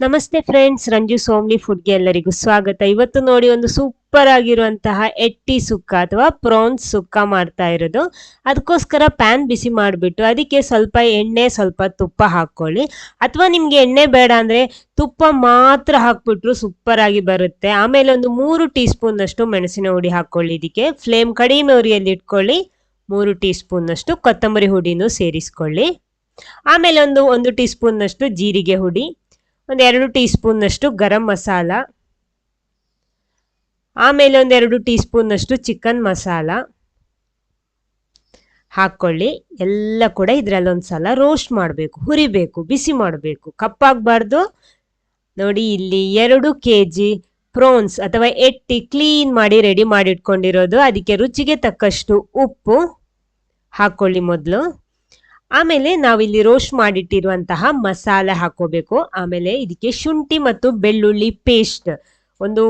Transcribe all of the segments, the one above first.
ನಮಸ್ತೆ ಫ್ರೆಂಡ್ಸ್ ರಂಜು ಸೋಮ್ಲಿ ಫುಡ್ಗೆ ಎಲ್ಲರಿಗೂ ಸ್ವಾಗತ. ಇವತ್ತು ನೋಡಿ ಒಂದು ಸೂಪರ್ ಆಗಿರುವಂತಹ ಎಟ್ಟಿ ಸುಕ್ಕ ಅಥವಾ ಪ್ರಾನ್ಸ್ ಸುಕ್ಕ ಮಾಡ್ತಾ ಇರೋದು. ಅದಕ್ಕೋಸ್ಕರ ಪ್ಯಾನ್ ಬಿಸಿ ಮಾಡಿಬಿಟ್ಟು ಅದಕ್ಕೆ ಸ್ವಲ್ಪ ಎಣ್ಣೆ, ಸ್ವಲ್ಪ ತುಪ್ಪ ಹಾಕ್ಕೊಳ್ಳಿ. ಅಥವಾ ನಿಮಗೆ ಎಣ್ಣೆ ಬೇಡ ಅಂದ್ರೆ ತುಪ್ಪ ಮಾತ್ರ ಹಾಕ್ಬಿಟ್ರು ಸೂಪರ್ ಆಗಿ ಬರುತ್ತೆ. ಆಮೇಲೆ ಒಂದು ಮೂರು ಟೀ ಸ್ಪೂನ್ ಅಷ್ಟು ಮೆಣಸಿನ ಹುಡಿ ಹಾಕೊಳ್ಳಿ ಇದಕ್ಕೆ. ಫ್ಲೇಮ್ ಕಡಿಮೆ ಉರಿಯಲ್ಲಿ ಇಟ್ಕೊಳ್ಳಿ. ಮೂರು ಟೀ ಸ್ಪೂನ್ ಅಷ್ಟು ಕೊತ್ತಂಬರಿ ಹುಡಿನೂ ಸೇರಿಸ್ಕೊಳ್ಳಿ. ಆಮೇಲೆ ಒಂದು ಒಂದು ಟೀ ಸ್ಪೂನ್ ಅಷ್ಟು ಜೀರಿಗೆ ಹುಡಿ. ಒಂದು ಎರಡು ಟೀ ಸ್ಪೂನ್ನಷ್ಟು ಗರಂ ಮಸಾಲ, ಆಮೇಲೆ ಒಂದು ಎರಡು ಟೀ ಸ್ಪೂನ್ನಷ್ಟು ಚಿಕನ್ ಮಸಾಲ ಹಾಕ್ಕೊಳ್ಳಿ. ಎಲ್ಲ ಕೂಡ ಇದರಲ್ಲಿ ಒಂದು ಸಲ ರೋಸ್ಟ್ ಮಾಡಬೇಕು, ಹುರಿಬೇಕು, ಬಿಸಿ ಮಾಡಬೇಕು. ಕಪ್ಪಾಗಬಾರ್ದು. ನೋಡಿ, ಇಲ್ಲಿ ಎರಡು ಕೆ ಜಿ ಪ್ರೋನ್ಸ್ ಅಥವಾ ಎಟ್ಟಿ ಕ್ಲೀನ್ ಮಾಡಿ ರೆಡಿ ಮಾಡಿಟ್ಕೊಂಡಿರೋದು. ಅದಕ್ಕೆ ರುಚಿಗೆ ತಕ್ಕಷ್ಟು ಉಪ್ಪು ಹಾಕ್ಕೊಳ್ಳಿ ಮೊದಲು. ಆಮೇಲೆ ನಾವಿಲ್ಲಿ ರೋಸ್ಟ್ ಮಾಡಿಟ್ಟಿರುವಂತಹ ಮಸಾಲೆ ಹಾಕೋಬೇಕು ಆಮೇಲೆ ಇದಕ್ಕೆ ಶುಂಠಿ ಮತ್ತು ಬೆಳ್ಳುಳ್ಳಿ ಪೇಸ್ಟ್ ಒಂದು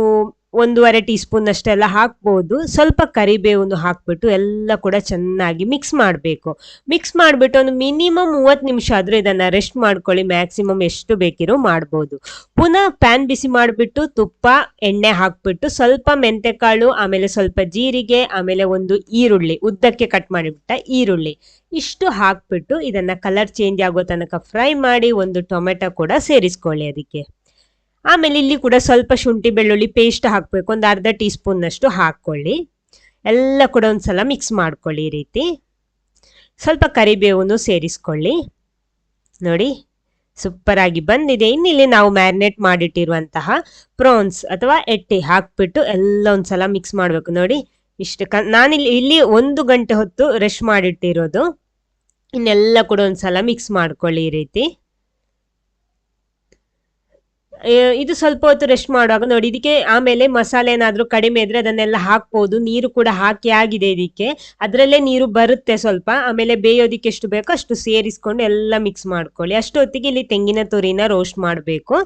ಒಂದೂವರೆ ಟೀ ಸ್ಪೂನ್ ಅಷ್ಟೆಲ್ಲ ಹಾಕ್ಬೋದು. ಸ್ವಲ್ಪ ಕರಿಬೇವನ್ನು ಹಾಕ್ಬಿಟ್ಟು ಎಲ್ಲ ಕೂಡ ಚೆನ್ನಾಗಿ ಮಿಕ್ಸ್ ಮಾಡಬೇಕು. ಮಿಕ್ಸ್ ಮಾಡಿಬಿಟ್ಟು ಒಂದು ಮಿನಿಮಮ್ ಮೂವತ್ತು ನಿಮಿಷ ಆದರೂ ಇದನ್ನು ರೆಸ್ಟ್ ಮಾಡ್ಕೊಳ್ಳಿ. ಮ್ಯಾಕ್ಸಿಮಮ್ ಎಷ್ಟು ಬೇಕಿರೋ ಮಾಡ್ಬೋದು. ಪುನಃ ಪ್ಯಾನ್ ಬಿಸಿ ಮಾಡಿಬಿಟ್ಟು ತುಪ್ಪ, ಎಣ್ಣೆ ಹಾಕ್ಬಿಟ್ಟು ಸ್ವಲ್ಪ ಮೆಂತೆಕಾಳು, ಆಮೇಲೆ ಸ್ವಲ್ಪ ಜೀರಿಗೆ, ಆಮೇಲೆ ಒಂದು ಈರುಳ್ಳಿ, ಉದ್ದಕ್ಕೆ ಕಟ್ ಮಾಡಿಬಿಟ್ಟ ಈರುಳ್ಳಿ. ಇಷ್ಟು ಹಾಕ್ಬಿಟ್ಟು ಇದನ್ನು ಕಲರ್ ಚೇಂಜ್ ಆಗೋ ತನಕ ಫ್ರೈ ಮಾಡಿ ಒಂದು ಟೊಮೆಟೊ ಕೂಡ ಸೇರಿಸ್ಕೊಳ್ಳಿ ಅದಕ್ಕೆ. ಆಮೇಲೆ ಇಲ್ಲಿ ಕೂಡ ಸ್ವಲ್ಪ ಶುಂಠಿ, ಬೆಳ್ಳುಳ್ಳಿ ಪೇಸ್ಟ್ ಹಾಕಬೇಕು. ಒಂದು ಅರ್ಧ ಟೀ ಸ್ಪೂನ್ನಷ್ಟು ಹಾಕ್ಕೊಳ್ಳಿ. ಎಲ್ಲ ಕೂಡ ಒಂದ್ಸಲ ಮಿಕ್ಸ್ ಮಾಡ್ಕೊಳ್ಳಿ ಈ ರೀತಿ. ಸ್ವಲ್ಪ ಕರಿಬೇವನ್ನು ಸೇರಿಸ್ಕೊಳ್ಳಿ. ನೋಡಿ ಸೂಪರ್ ಬಂದಿದೆ. ಇನ್ನಿಲ್ಲಿ ನಾವು ಮ್ಯಾರಿನೇಟ್ ಮಾಡಿಟ್ಟಿರುವಂತಹ ಪ್ರಾನ್ಸ್ ಅಥವಾ ಎಟ್ಟಿ ಹಾಕ್ಬಿಟ್ಟು ಎಲ್ಲ ಒಂದ್ಸಲ ಮಿಕ್ಸ್ ಮಾಡಬೇಕು. ನೋಡಿ, ಇಷ್ಟು ಕ, ನಾನಿಲ್ಲಿ, ಇಲ್ಲಿ ಒಂದು ಗಂಟೆ ಹೊತ್ತು ರೆಸ್ಟ್ ಮಾಡಿಟ್ಟಿರೋದು. ಇನ್ನೆಲ್ಲ ಕೂಡ ಒಂದ್ಸಲ ಮಿಕ್ಸ್ ಮಾಡ್ಕೊಳ್ಳಿ ಈ ರೀತಿ. ಇದು ಸ್ವಲ್ಪ ಹೊತ್ತು ರೆಸ್ಟ್ ಮಾಡುವಾಗ ನೋಡಿ, ಇದಕ್ಕೆ ಆಮೇಲೆ ಮಸಾಲೆ ಏನಾದರೂ ಕಡಿಮೆ ಇದ್ರೆ ಅದನ್ನೆಲ್ಲ ಹಾಕ್ಬೋದು. ನೀರು ಕೂಡ ಹಾಕಿ ಆಗಿದೆ ಇದಕ್ಕೆ. ಅದರಲ್ಲೇ ನೀರು ಬರುತ್ತೆ ಸ್ವಲ್ಪ. ಆಮೇಲೆ ಬೇಯೋದಿಕ್ಕೆ ಎಷ್ಟು ಬೇಕೋ ಅಷ್ಟು ಸೇರಿಸ್ಕೊಂಡು ಎಲ್ಲ ಮಿಕ್ಸ್ ಮಾಡ್ಕೊಳ್ಳಿ. ಅಷ್ಟೊತ್ತಿಗೆ ಇಲ್ಲಿ ತೆಂಗಿನ ತುರಿನ ರೋಸ್ಟ್ ಮಾಡಬೇಕು.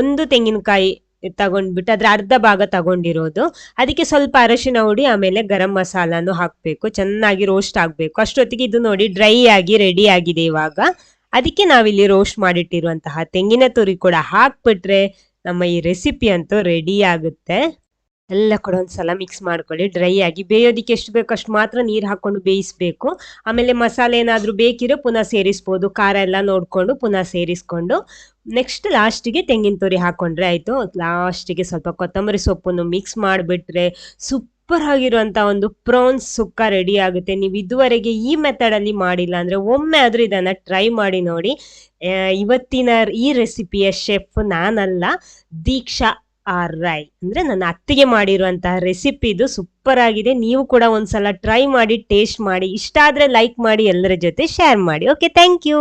ಒಂದು ತೆಂಗಿನಕಾಯಿ ತಗೊಂಡ್ಬಿಟ್ಟು ಅದ್ರ ಅರ್ಧ ಭಾಗ ತಗೊಂಡಿರೋದು. ಅದಕ್ಕೆ ಸ್ವಲ್ಪ ಅರಶಿನ ಹುಡಿ, ಆಮೇಲೆ ಗರಂ ಮಸಾಲಾನು ಹಾಕಬೇಕು. ಚೆನ್ನಾಗಿ ರೋಸ್ಟ್ ಆಗಬೇಕು. ಅಷ್ಟೊತ್ತಿಗೆ ಇದು ನೋಡಿ ಡ್ರೈ ಆಗಿ ರೆಡಿ ಆಗಿದೆ ಇವಾಗ. ಅದಕ್ಕೆ ನಾವಿಲ್ಲಿ ರೋಸ್ಟ್ ಮಾಡಿಟ್ಟಿರುವಂತಹ ತೆಂಗಿನ ತುರಿ ಕೂಡ ಹಾಕ್ಬಿಟ್ರೆ ನಮ್ಮ ಈ ರೆಸಿಪಿ ಅಂತೂ ರೆಡಿ ಆಗುತ್ತೆ. ಎಲ್ಲ ಕೂಡ ಒಂದ್ಸಲ ಮಿಕ್ಸ್ ಮಾಡ್ಕೊಳ್ಳಿ. ಡ್ರೈ ಆಗಿ ಬೇಯೋದಿಕ್ಕೆ ಎಷ್ಟು ಬೇಕೋ ಅಷ್ಟು ಮಾತ್ರ ನೀರು ಹಾಕೊಂಡು ಬೇಯಿಸ್ಬೇಕು. ಆಮೇಲೆ ಮಸಾಲೆ ಏನಾದರೂ ಬೇಕಿರೋ ಪುನಃ ಸೇರಿಸ್ಬೋದು. ಖಾರ ಎಲ್ಲ ನೋಡಿಕೊಂಡು ಪುನಃ ಸೇರಿಸ್ಕೊಂಡು. ನೆಕ್ಸ್ಟ್ ಲಾಸ್ಟಿಗೆ ತೆಂಗಿನ ತುರಿ ಹಾಕೊಂಡ್ರೆ ಆಯಿತು. ಲಾಸ್ಟಿಗೆ ಸ್ವಲ್ಪ ಕೊತ್ತಂಬರಿ ಸೊಪ್ಪನ್ನು ಮಿಕ್ಸ್ ಮಾಡಿಬಿಟ್ರೆ ಸೂಪರ್ ಆಗಿರುವಂತ ಒಂದು ಪ್ರಾನ್ಸ್ ಸುಕ್ಕ ರೆಡಿ ಆಗುತ್ತೆ. ನೀವು ಇದುವರೆಗೆ ಈ ಮೆಥಡ್ ಅಲ್ಲಿ ಮಾಡಿಲ್ಲ ಅಂದ್ರೆ ಒಮ್ಮೆ ಆದ್ರೂ ಇದನ್ನ ಟ್ರೈ ಮಾಡಿ ನೋಡಿ. ಇವತ್ತಿನ ಈ ರೆಸಿಪಿಯ ಶೆಫ್ ನಾನಲ್ಲ, ದೀಕ್ಷಾ ಆರ್ ರೈ ಅಂದ್ರೆ ನನ್ನ ಅತ್ತಿಗೆ ಮಾಡಿರುವಂತಹ ರೆಸಿಪಿ ಇದು ಸೂಪರ್ ಆಗಿದೆ. ನೀವು ಕೂಡ ಒಂದ್ಸಲ ಟ್ರೈ ಮಾಡಿ ಟೇಸ್ಟ್ ಮಾಡಿ. ಇಷ್ಟ ಆದ್ರೆ ಲೈಕ್ ಮಾಡಿ, ಎಲ್ಲರ ಜೊತೆ ಶೇರ್ ಮಾಡಿ. Okay thank you